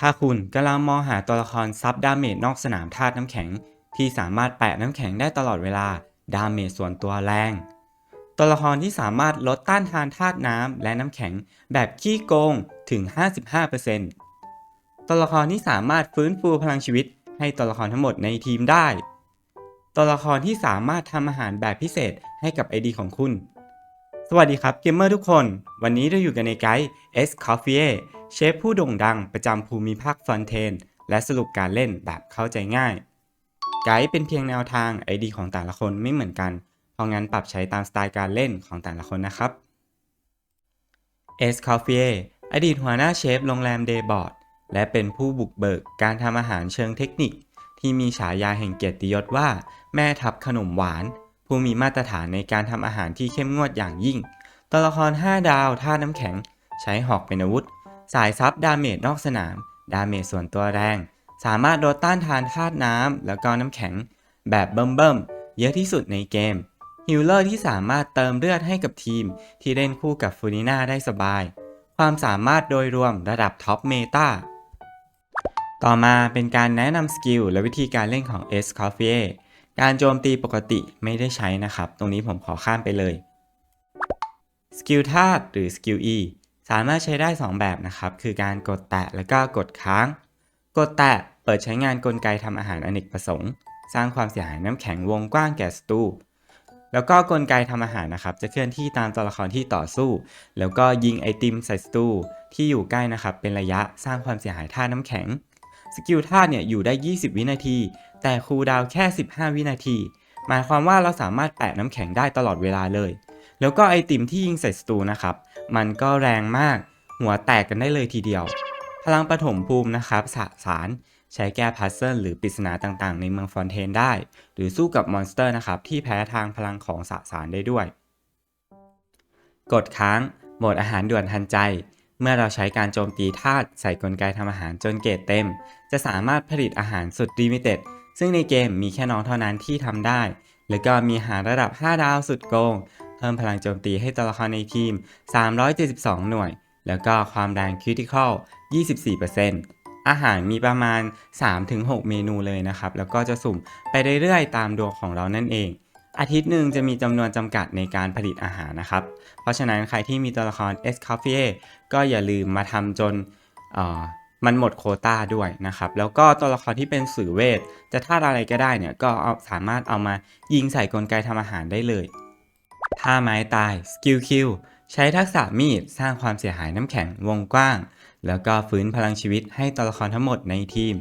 ถ้าคุณกำลังมองหาตัวละครซับดาเมจนอกสนามธาตุน้ำแข็ง ที่สามารถแปะน้ำแข็งได้ตลอดเวลา ดาเมจส่วนตัวแรง ตัวละครที่สามารถลดต้านทานธาตุน้ำและน้ำแข็งแบบขี้โกงถึง 55%ตัวละครที่สามารถฟื้นฟูพลังชีวิต ให้ตัวละครทั้งหมดในทีมได้ ตัวละครที่สามารถทำอาหารแบบพิเศษให้กับ ID ของคุณ สวัสดีครับเกมเมอร์ทุกคน วันนี้เราอยู่กันในไกด์ S Coffee เชฟผู้โด่งดังประจำภูมิภาคฟอนเทน และสรุปการเล่นแบบเข้าใจง่าย ไกด์เป็นเพียงแนวทาง ID ของแต่ละคนไม่เหมือนกัน เพราะงั้นปรับใช้ตามสไตล์การเล่นของแต่ละคนนะครับ S Coffee อดีตหัวหน้าเชฟโรงแรมเดย์บอร์ดและเป็นผู้บุกเบิกการทำอาหารเชิงเทคนิค ที่มีฉายาแห่งเกียรติยศว่า แม่ทัพขนมหวาน ผู้มีมาตรฐานในการทำอาหารที่เข้มงวดอย่างยิ่ง ตัวละคร 5 ดาวท่าน้ำแข็ง ใช้หอกเป็นอาวุธ สายซับดาเมจนอกสนาม ดาเมจส่วนตัวแรง สามารถลดต้านทานธาตุน้ำแล้วก็น้ำแข็ง แบบเบิ่มๆเยอะที่สุดในเกมฮิลเลอร์ที่สามารถเติมเลือดให้กับทีม ที่เล่นคู่กับฟูนิน่าได้สบาย ความสามารถโดยรวมระดับท็อปเมตาต่อมาเป็นการแนะนำสกิลและวิธีการเล่นของ S Coffee การโจมตีปกติไม่ได้ใช้นะครับ ตรงนี้ผมขอข้ามไปเลยสกิลธาตุหรือสกิล E สามารถใช้ได้ 2 แบบนะครับ คือการกดแตะแล้วก็กดค้าง กดแตะเปิดใช้งานกลไกทำอาหารอเนกประสงค์ สร้างความเสียหายน้ำแข็งวงกว้างแก่ศัตรูแล้วก็กลไกทำอาหารนะครับ จะเคลื่อนที่ตามตัวละครที่ต่อสู้ แล้วก็ยิงไอติมใส่ศัตรูที่อยู่ใกล้นะครับ เป็นระยะสร้างความเสียหายท่าน้ำแข็ง สกิลธาตุเนี่ยอยู่ได้ 20 วินาที แต่คูลดาวแค่ 15 วินาที หมายความว่าเราสามารถแปะน้ำแข็งได้ตลอดเวลาเลย แล้วก็ไอติมที่ยิงใส่ศัตรูนะครับ มันก็แรงมาก หัวแตกกันได้เลยทีเดียว พลังปฐมภูมินะครับสสารใช้แก้พัซเซิลหรือปริศนาต่างๆ ในเมืองฟอนเทนได้ หรือสู้กับมอนสเตอร์นะครับที่แพ้ทางพลังของสสารได้ด้วย กดค้างโหมดอาหารด่วนทันใจ เมื่อเราใช้การโจมตีธาตุใส่กลไกทำอาหารจนเกรดเต็ม จะสามารถผลิตอาหารสุดลิมิเต็ด ซึ่งในเกมมีแค่น้องเท่านั้นที่ทำได้ แล้วก็มีหารระดับ 5 ดาวสุดโกง เพิ่มพลังโจมตีให้ตัวละครในทีม 372 หน่วย แล้วก็ความแรงคริติคอล24%อาหารมีประมาณ 3-6 เมนูเลยนะครับ แล้วก็จะสุ่มไปเรื่อยๆ ตามดวงของเรานั่นเอง อาทิตย์หนึ่งจะมีจำนวนจำกัดในการผลิตอาหารนะครับ เพราะฉะนั้นใครที่มีตัวละคร S Coffee ก็อย่าลืมมาทำจนเมันหมดโคต้าด้วยนะครับ แล้วก็ตัวละครที่เป็นสื่อเวท จะธาอะไรก็ได้เนี่ย ก็เอาสามารถเอามายิงใส่กลไกทำอาหารได้เลยท่าไม้ตายสกิลคิวใช้ทักษะมีดสร้างความเสียหายน้ำแข็งวงกว้าง แล้วก็ฟื้นพลังชีวิตให้ตัวละครทั้งหมดในทีม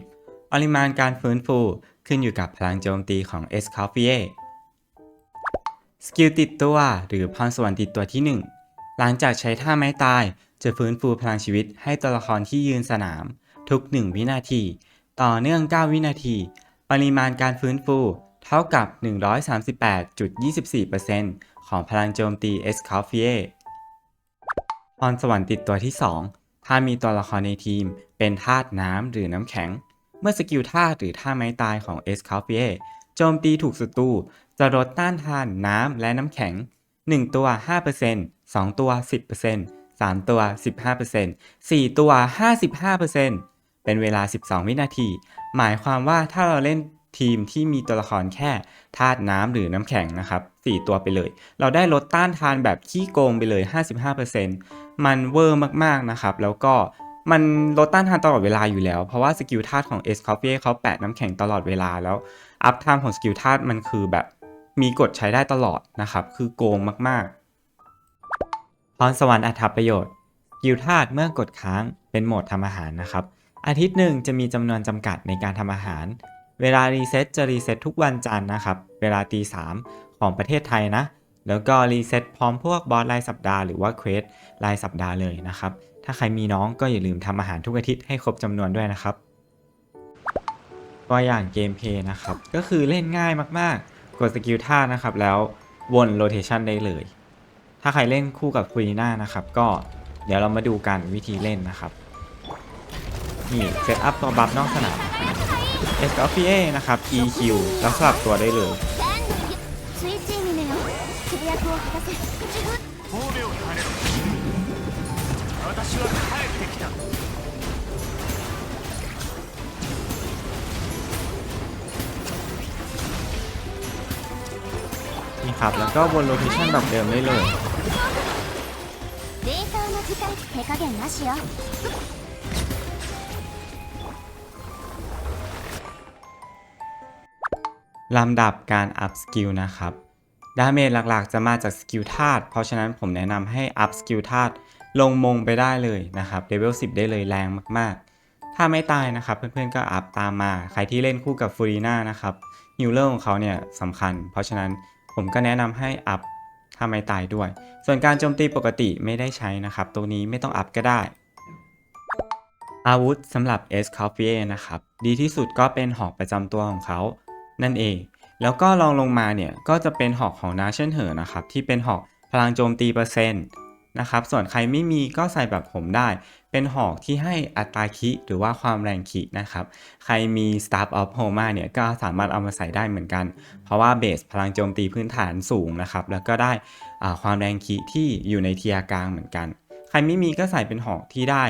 ปริมาณการฟื้นฟูขึ้นอยู่กับพลังโจมตีของ S Coffee สกิลติดตัวหรือพรสวรรค์ติดตัวที่ 1 หลังจากใช้ท่าไม้ตาย จะฟื้นฟูพลังชีวิตให้ตัวละครที่ยืนสนาม ทุก 1 วินาที ต่อเนื่อง 9 วินาที ปริมาณการฟื้นฟูเท่ากับ 138.24%ของพลังโจมตี S c o f f i e พรสวรรค์ติดตัวที่ 2 ถ้ามีตัวละครในทีมเป็นธาตุน้ำหรือน้ำแข็ง เมื่อสกิลธาตุหรือท่าไม้ตายของ S c o f f i e โจมตีถูกศัตรูจะลดต้านทานน้ำและน้ำแข็ง 1 ตัว 5% 2 ตัว 10% 3 ตัว 15% 4 ตัว 55%เป็นเวลา 12 วินาที หมายความว่าถ้าเราเล่นทีมที่มีตัวละครแค่ธาตุน้ำหรือน้ำแข็งนะครับ 4 ตัวไปเลย เราได้ลดต้านทานแบบขี้โกงไปเลย 55%มันเวอร์มากๆนะครับ แล้วก็มันลดต้านทานตลอดเวลาอยู่แล้ว เพราะว่าสกิลธาตุของ S c o f f e e เขาแปะน้ำแข็งตลอดเวลาแล้ว อัพไทม์ของสกิลธาตุมันคือแบบมีกดใช้ได้ตลอดนะครับ คือโกงมากๆ พรสวรรค์อัตประโยชน์ กิลธาตุเมื่อกดค้างเป็นโหมดทำอาหารนะครับ อาทิตย์หนึ่งจะมีจำนวนจำกัดในการทำอาหาร เวลารีเซ็ตจะรีเซ็ตทุกวันจันทร์นะครับ เวลาตีสามของประเทศไทยนะ แล้วก็รีเซ็ตพร้อมพวกบอสรายสัปดาห์หรือว่าเควสรายสัปดาห์เลยนะครับ ถ้าใครมีน้องก็อย่าลืมทำอาหารทุกอาทิตย์ให้ครบจำนวนด้วยนะครับตัวอย่างเกมเพย์นะครับ ก็คือเล่นง่ายมากๆ กดสกิลท่านะครับ แล้ววนโรเทชันได้เลย ถ้าใครเล่นคู่กับคุยน่านะครับ ก็เดี๋ยวเรามาดูกันวิธีเล่นนะครับ นี่เซตอัพตัวบัฟนอกสนามเอสกอฟี p a นะครับ EQ แล้วสลับตัวได้เลย นี่ครับ แล้วก็วนโลเคชั่นแบบเดิมได้เลย 手加減なしよ ลำดับการอัพสกิลนะครับ ดาเมจหลักๆ จะมาจากสกิลธาตุ เพราะฉะนั้นผมแนะนำให้อัพสกิลธาตุลงมงไปได้เลยนะครับเลเวล10 ได้เลยแรงมากๆ ถ้าไม่ตายนะครับ เพื่อนๆก็อัพตามมา ใครที่เล่นคู่กับฟูรีน่านะครับฮิลเลอร์ของเขาเนี่ยสำคัญ เพราะฉะนั้นผมก็แนะนำให้อัพ ถ้าไม่ตายด้วย ส่วนการโจมตีปกติไม่ได้ใช้นะครับ ตรงนี้ไม่ต้องอัพก็ได้ อาวุธสำหรับ e s c o p i e นะครับ ดีที่สุดก็เป็นหอกประจำตัวของเขา นั่นเอง แล้วก็ลองลงมาเนี่ย ก็จะเป็นหอกของนาเชนเหอนะครับ ที่เป็นหอกพลังโจมตีเปอร์เซ็นต์นะครับ ส่วนใครไม่มีก็ใส่แบบผมได้ เป็นหอกที่ให้อัตราคิหรือว่าความแรงคินะครับ ใครมี Staff of Homa เนี่ยก็สามารถเอามาใส่ได้เหมือนกัน เพราะว่าเบสพลังโจมตีพื้นฐานสูงนะครับ แล้วก็ได้อ่าความแรงคิที่อยู่ในเทียร์กลางเหมือนกัน ใครไม่มีก็ใส่เป็นหอกที่ได้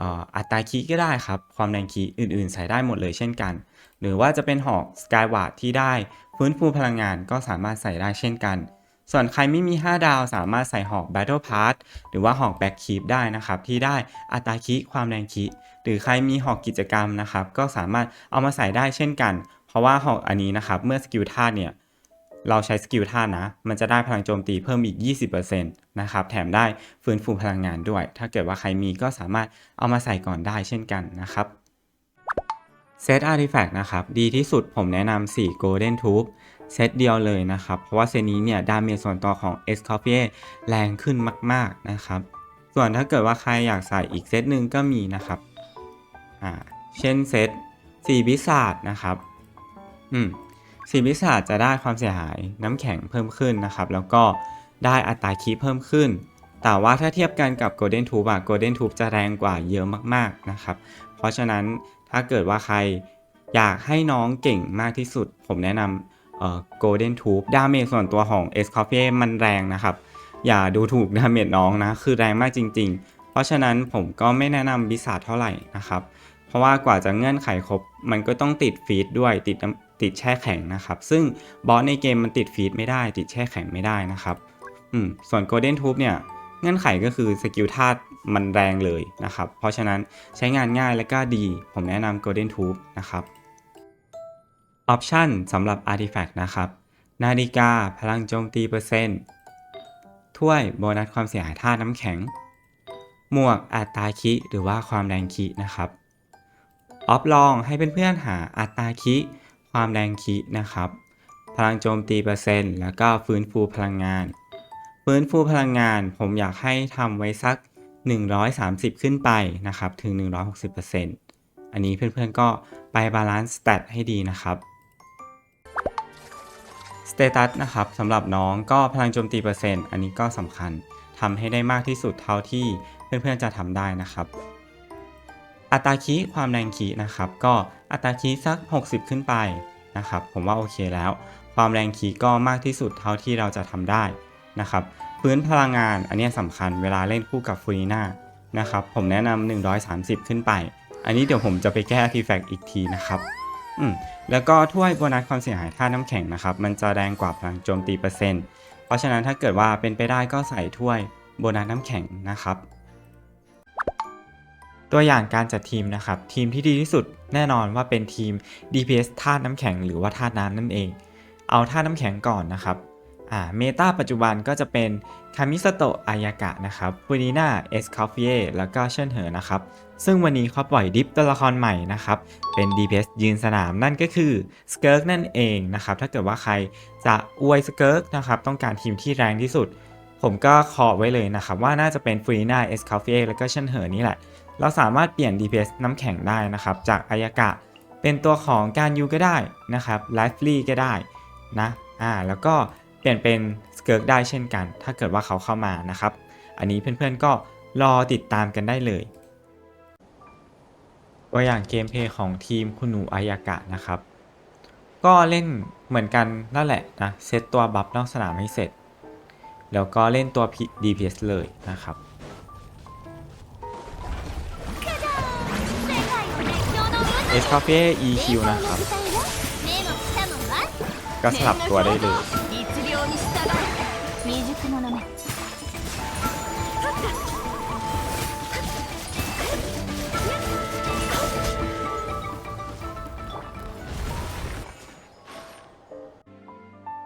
อ่าอัตราคิก็ได้ครับ ความแรงคิอื่นๆ ใส่ได้หมดเลยเช่นกัน หรือว่าจะเป็นหอก Skyward ที่ได้ฟื้นฟูพลังงานก็สามารถใส่ได้เช่นกัน ส่วนใครไม่มี 5 ดาวสามารถใส่หอก Battle Pass หรือว่าหอก Back Keep ได้นะครับ ที่ได้อัตราคิความแรงคิ หรือใครมีหอกกิจกรรมนะครับ ก็สามารถเอามาใส่ได้เช่นกัน เพราะว่าหอกอันนี้นะครับ เมื่อสกิลธาตุเนี่ยเราใช้สกิลธาตุนะ มันจะได้พลังโจมตีเพิ่มอีก 20%นะครับ แถมได้ฟื้นฟูพลังงานด้วย ถ้าเกิดว่าใครมีก็สามารถเอามาใส่ก่อนได้เช่นกันนะครับ เซตอาร์ติแฟกต์นะครับ ดีที่สุดผมแนะนำ4 Golden Tube เซตเดียวเลยนะครับ เพราะว่าเซตนี้เนี่ยดาเมจส่วนตัวของ e s c o p i e แรงขึ้นมาก ๆนะครับ ส่วนถ้าเกิดว่าใครอยากใส่อีกเซตหนึ่งก็มีนะครับอ่าเช่นเซต4บิสาดนะครับอืมสีบิสาจะได้ความเสียหายน้ำแข็งเพิ่มขึ้นนะครับ แล้วก็ได้อัตราคีเพิ่มขึ้น แต่ว่าถ้าเทียบกันกับ Golden Tube อะ Golden Tube จะแรงกว่าเยอะมากๆนะครับ เพราะฉะนั้นถ้าเกิดว่าใครอยากให้น้องเก่งมากที่สุด ผมแนะนำ เอ่อ Golden Tube ดาเมจส่วนตัวของ e s c o p i e มันแรงนะครับ อย่าดูถูกดาเมจน้องนะ คือแรงมากจริง ๆ เพราะฉะนั้นผมก็ไม่แนะนำบิสาเท่าไหร่นะครับ เพราะว่ากว่าจะเงื่อนไขครบ มันก็ต้องติดฟีดด้วยติดติดแช่แข็งนะครับ ซึ่งบอสในเกมมันติดฟีดไม่ได้ ติดแช่แข็งไม่ได้นะครับอืมส่วน Golden Tube เนี่ยเงื่อนไขก็คือสกิลธาตุมันแรงเลยนะครับ เพราะฉะนั้นใช้งานง่ายและก็ดี ผมแนะนำ Golden Tube นะครับ ออปชันสำหรับ Artifact นะครับ นาฬิกาพลังโจมตีเปอร์เซ็นต์ ถ้วยโบนัสความเสียหายธาตุน้ำแข็ง หมวกอัตราคิหรือว่าความแรงคินะครับ ออฟลองให้เพื่อนๆหาอัตราคิความแรงคินะครับ พลังโจมตีเปอร์เซ็นต์ แล้วก็ฟื้นฟูพลังงาน ฟื้นฟูพลังงานผมอยากให้ทำไว้สัก 130 ขึ้นไปนะครับ ถึง 160%อันนี้เพื่อนๆก็ไปบาลานซ์สเตตให้ดีนะครับ สเตตัสนะครับสำหรับน้องก็พลังโจมตีเปอร์เซ็นต์อันนี้ก็สำคัญทำให้ได้มากที่สุดเท่าที่เพื่อนๆจะทำได้นะครับ อัตราคีความแรงคีนะครับ ก็อัตราคีสัก 60 ขึ้นไปนะครับ ผมว่าโอเคแล้ว ความแรงคีก็มากที่สุดเท่าที่เราจะทำได้นะครับพื้นพลังงานอันนี้สำคัญเวลาเล่นคู่กับฟูริน่านะครับ ผมแนะนำ130 ขึ้นไป อันนี้เดี๋ยวผมจะไปแก้ทีแฟกอีกทีนะครับ อืมแล้วก็ถ้วยโบนัสความเสียหายค่าน้ำแข็งนะครับ มันจะแรงกว่าพลังโจมตีเปอร์เซ็นต์ เพราะฉะนั้นถ้าเกิดว่าเป็นไปได้ก็ใส่ถ้วยโบนัสน้ำแข็งนะครับ ตัวอย่างการจัดทีมนะครับ ทีมที่ดีที่สุดแน่นอนว่าเป็นทีม DPS ธาตุน้ำแข็งหรือว่าธาตุน้ำนั่นเอง เอาธาตุน้ำแข็งก่อนนะครับ อ่าเมตาปัจจุบันก็จะเป็นคามิสโตะอายากะนะครับฟูนิน่าเอสคาเฟียแล้วก็เชิญเหอนะครับ ซึ่งวันนี้เขาปล่อยดิฟตัวละครใหม่นะครับ เป็น DPS ยืนสนามนั่นก็คือสเกิร์กนั่นเองนะครับ ถ้าเกิดว่าใครจะอวยสเกิร์กนะครับ ต้องการทีมที่แรงที่สุด ผมก็ขอไว้เลยนะครับ ว่าน่าจะเป็นฟูนิน่าเอสคาเฟียแล้วก็เชิญเหอนี่แหละ เราสามารถเปลี่ยน DPS น้ำแข็งได้นะครับ จากอายากะ เป็นตัวของการยูก็ได้นะครับไลฟ์ลีก็ได้นะอ่าแล้วก็ เปลี่ยนเป็นสเกิร์กได้เช่นกัน ถ้าเกิดว่าเขาเข้ามานะครับ อันนี้เพื่อนๆก็รอติดตามกันได้เลยตัวอย่างเกมเพย์ของทีมคุณหนูอายากะนะครับ ก็เล่นเหมือนกันนั่นแหละนะเซตตัวบัฟนอกสนามให้เสร็จ แล้วก็เล่นตัว DPS เลยนะครับเอสคาเฟ่ EQ นะครับ ก็สลับตัวได้เลย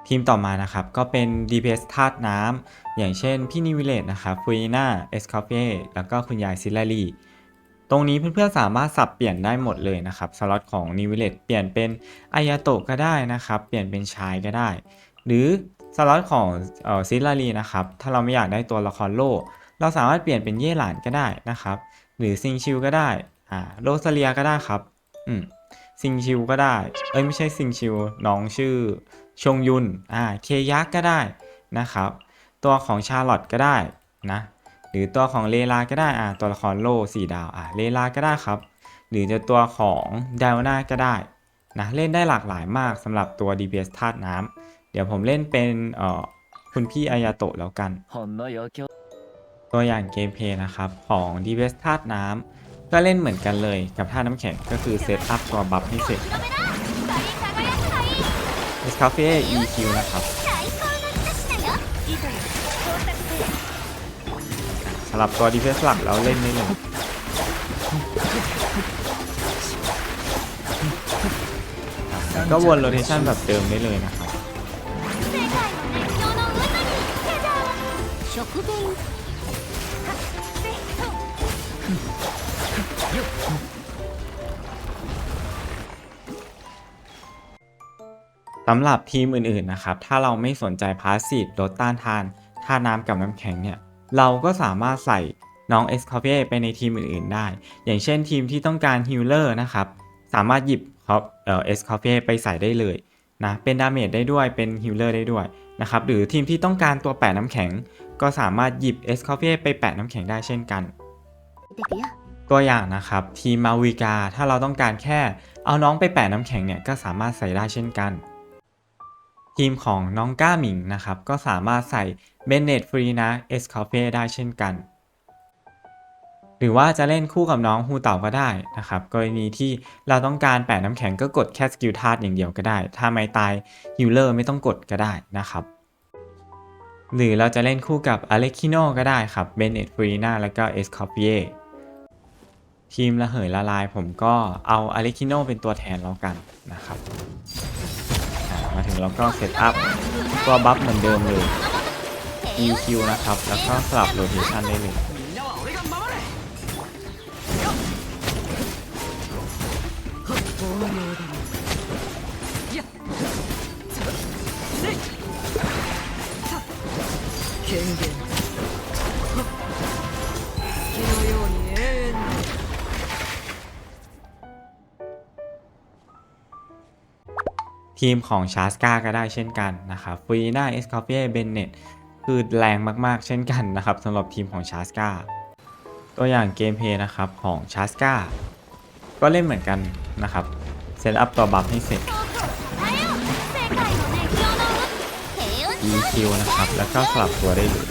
ทีมต่อมานะครับก็เป็น DPS ธาตุน้ำอย่างเช่นพี่นิวิเลตนะครับฟูยิน่าเอสคาเฟ่แล้วก็คุณยายซิลลารีตรงนี้เพื่อนๆสามารถสับเปลี่ยนได้หมดเลยนะครับสล็อตของนิวิเลตเปลี่ยนเป็นอายาโตะก็ได้นะครับ เปลี่ยนเป็นชายก็ได้ หรือสล็อตของซิลลารีนะครับถ้าเราไม่อยากได้ตัวละครโลเราสามารถเปลี่ยนเป็นเย่หลานก็ได้นะครับ หรือซิงชิวก็ได้อ่าโรซาเลียก็ได้ครับอืมซิงชิวก็ได้ เอ้ยไม่ใช่ซิงชิวน้องชื่อ ชงยุนอ่าเคยักก็ได้นะครับ ตัวของชาร์ลอตก็ได้นะหรือตัวของเลลาก็ได้อ่าตัวละครโล่สี่ดาวอ่าเลลาก็ได้ครับ หรือจะตัวของเดลนาก็ได้นะเล่นได้หลากหลายมากสำหรับตัว DPS ธาตุน้ำเดี๋ยวผมเล่นเป็นเอ่อคุณพี่อายาโตะแล้วกัน ตัวอย่างเกมเพย์นะครับ ของ DPS ธาตุน้ำก็เล่นเหมือนกันเลยกับท่าน้ำแข็งก็คือเซตอัพตัวบัฟให้เสร็จ คาเฟ่ EQ นะครับสำหรับตัวดีเฟสหลักแล้วเล่นได้เลยก็วนโรเทชันแบบเดิมได้เลยนะครับ สำหรับทีมอื่นๆนะครับ ถ้าเราไม่สนใจพาสซีฟลดต้านทานท่าน้ำกับน้ำแข็งเนี่ย เราก็สามารถใส่น้องเอสคซ์คอเไปในทีมอื่นๆได้ อย่างเช่นทีมที่ต้องการฮิลเลอร์นะครับ สามารถหยิบเอ็กซ์คอเไปใส่ได้เลยนะ เป็นดาเมจได้ด้วย เป็นฮิลเลอร์ได้ด้วยนะครับ หรือทีมที่ต้องการตัวแปะน้ำแข็ง ก็สามารถหยิบเอสคซ์คอเไปแปะน้ำแข็งได้เช่นกัน ตัวอย่างนะครับ ทีมมาวิกา ถ้าเราต้องการแค่ เอาน้องไปแปะน้ำแข็งเนี่ย ก็สามารถใส่ได้เช่นกัน ทีมของน้องก้าหมิงนะครับ ก็สามารถใส่เบนเนตฟรีนะเอสคาเฟได้เช่นกัน หรือว่าจะเล่นคู่กับน้องฮูเต่าก็ได้นะครับ กรณีที่เราต้องการแปะน้ำแข็งก็กดแค่สกิลธาตุอย่างเดียวก็ได้ ถ้าไม่ตายฮิลเลอร์ไม่ต้องกดก็ได้นะครับ หรือเราจะเล่นคู่กับอเล็กคิโนก็ได้ครับเบนเนตฟรีนาแล้วก็เอสคาเฟทีมระเหยละลายผมก็เอาอเล็กคิโนเป็นตัวแทนแล้วกันนะครับ มาถึงเราก็เซตอัพตัวบัฟเหมือนเดิมเลย EQ นะครับ แล้วก็สลับโรเทชันได้เลย ทีมของชาสกาก็ได้เช่นกันนะครับฟีน่าเอสคาเฟ่เบนเนตคือแรงมากๆ เช่นกันนะครับสำหรับทีมของชาสกาตัวอย่างเกมเพย์นะครับของชาสกาก็เล่นเหมือนกันนะครับเซตอัพตัวบัฟให้เสร็จดีคิวนะครับ แล้วก็สลับตัวได้เลย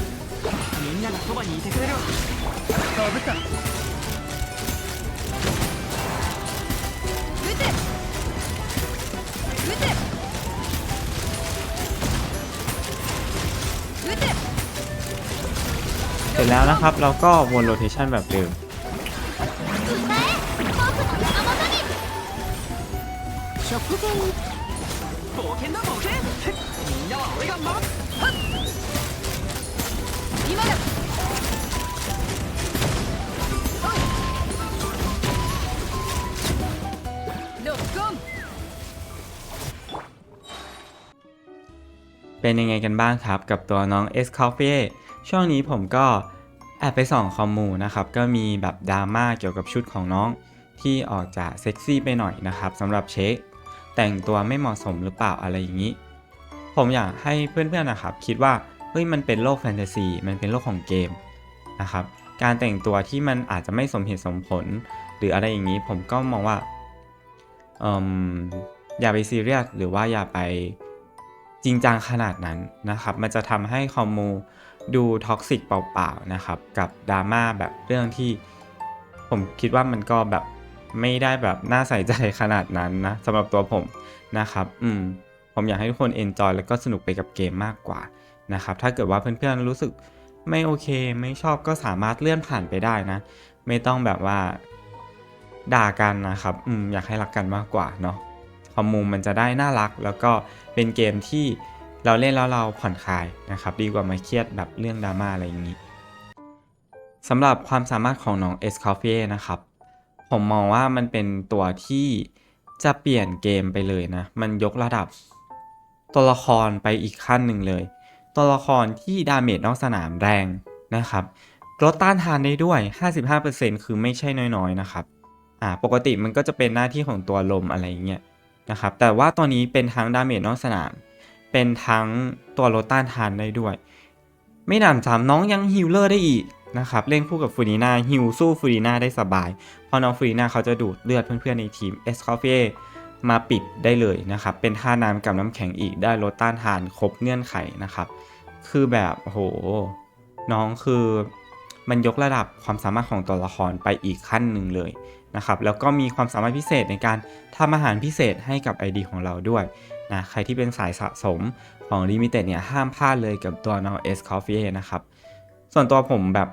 เสร็จแล้วนะครับเราก็วนโรเทชันแบบเดิม今 เป็นยังไงกันบ้างครับ กับตัวน้อง S Coffee ช่วงนี้ผมก็แอบไปส่องคอมมูนะครับ ก็มีแบบดราม่าเกี่ยวกับชุดของน้อง ที่ออกจากเซ็กซี่ไปหน่อยนะครับสำหรับเชคแต่งตัวไม่เหมาะสมหรือเปล่าอะไรอย่างนี้ ผมอยากให้เพื่อนๆนะครับ คิดว่าเฮ้ยมันเป็นโลกแฟนตาซีมันเป็นโลกของเกมนะครับการแต่งตัวที่มันอาจจะไม่สมเหตุสมผล หรืออะไรอย่างนี้ผมก็มองว่าออย่าไปซีเรียสหรือว่าอย่าไป จริงจังขนาดนั้นนะครับ มันจะทำให้คอมมูดูท็อกซิกเปล่าๆนะครับ กับดราม่าแบบเรื่องที่ ผมคิดว่ามันก็แบบไม่ได้แบบน่าใส่ใจขนาดนั้นนะสำหรับตัวผมนะครับ อืมผมอยากให้ทุกคนเอนจอยแล้วก็สนุกไปกับเกมมากกว่านะครับ ถ้าเกิดว่าเพื่อนๆรู้สึกไม่โอเค ไม่ชอบก็สามารถเลื่อนผ่านไปได้นะ ไม่ต้องแบบว่าด่ากันนะครับ อืมอยากให้รักกันมากกว่าเนาะคอมมูมันจะได้น่ารักแล้วก็ เป็นเกมที่เราเล่นแล้วเราผ่อนคลายนะครับ ดีกว่ามาเครียดแบบเรื่องดราม่าอะไรอย่างนี้สำหรับความสามารถของน้องเอสคาเฟ่นะครับ ผมมองว่ามันเป็นตัวที่จะเปลี่ยนเกมไปเลยนะ มันยกระดับ ตัวละครไปอีกขั้นหนึ่งเลย ตัวละครที่ดาเมจนอกสนามแรงนะครับลดต้านทานได้ด้วย 55%คือไม่ใช่น้อยๆนะครับ อ่า ปกติมันก็จะเป็นหน้าที่ของตัวลมอะไรอย่างเงี้ย นะครับ แต่ว่าตัวนี้เป็นทั้งดาเมจนอกสนาม เป็นทั้งตัวลดต้านทานได้ด้วย ไม่หนำซ้ำน้องยังฮิลเลอร์ได้อีกนะครับ เล่นคู่กับฟูริน่าฮิลสู้ฟูริน่าได้สบาย เพราะน้องฟูริน่าเขาจะดูดเลือดเพื่อนๆในทีมเอสคอฟเฟมาปิดได้เลยนะครับ เป็นท่าน้ำกับน้ำแข็งอีกได้ลดต้านทานครบเงื่อนไขนะครับ คือแบบโห น้องคือมันยกระดับความสามารถของตัวละครไปอีกขั้นหนึ่งเลย นะครับแล้วก็มีความสามารถพิเศษในการทำอาหารพิเศษให้กับ ID ของเราด้วยนะใครที่เป็นสายสะสมของ Limited เนี่ยห้ามพลาดเลยกับตัวน้อง S Coffee นะครับ ส่วนตัวผมแบบ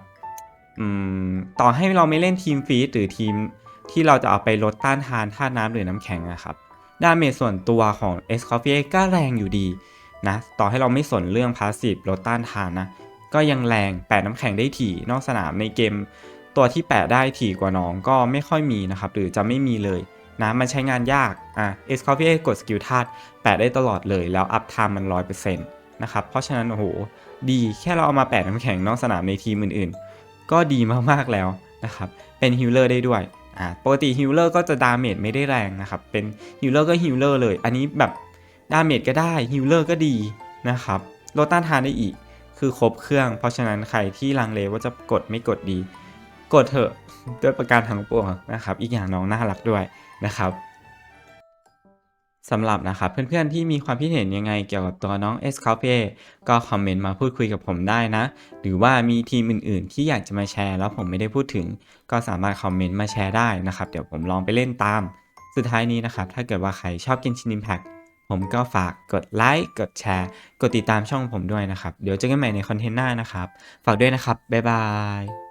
ต่อให้เราไม่เล่นทีมฟีดหรือทีมที่เราจะเอาไปลดต้านทานธาตุน้ำหรือน้ำแข็งนะครับดาเมจส่วนตัวของ S Coffee ก็แรงอยู่ดีนะต่อให้เราไม่สนเรื่องพาสซีฟลดต้านทานนะก็ยังแรงแปะน้ำแข็งได้ถี่นอกสนามในเกม ตัวที่แปะได้ถี่กว่าน้องก็ไม่ค่อยมีนะครับ หรือจะไม่มีเลยนะมันใช้งานยากอะ S Coffee กดสกิลธาตุแปะได้ตลอดเลย แล้วอัพไทม์มัน 100%นะครับ เพราะฉะนั้นโอ้โห ดีแค่เราเอามาแปะน้ำแข็งนอกสนามในทีมอื่นๆ ก็ดีมากๆแล้วนะครับ เป็นฮิลเลอร์ได้ด้วยอ่าปกติฮิลเลอร์ก็จะดาเมจไม่ได้แรงนะครับ เป็นฮิลเลอร์ก็ฮิลเลอร์เลย อันนี้แบบดาเมจก็ได้ฮิลเลอร์ก็ดีนะครับลดต้านทานได้อีก คือครบเครื่อง เพราะฉะนั้นใครที่ลังเลว่าจะกดไม่กดดี กดเถอะด้วยประการทั้งปวงนะครับ อีกอย่างน้องน่ารักด้วยนะครับสำหรับนะครับเพื่อนๆที่มีความคิดเห็นยังไงเกี่ยวกับตัวน้อง S c o p e ก็คอมเมนต์มาพูดคุยกับผมได้นะ หรือว่ามีทีมอื่นๆ ที่อยากจะมาแชร์แล้วผมไม่ได้พูดถึง ก็สามารถคอมเมนต์มาแชร์ได้นะครับ เดี๋ยวผมลองไปเล่นตาม สุดท้ายนี้นะครับ ถ้าเกิดว่าใครชอบกินชินิมแพคผมก็ฝากกดไลค์กดแชร์ กดติดตามช่องผมด้วยนะครับ เดี๋ยวเจอกันใหม่ในคอนเทนต์หน้านะครับ ฝากด้วยนะครับบ๊ายบาย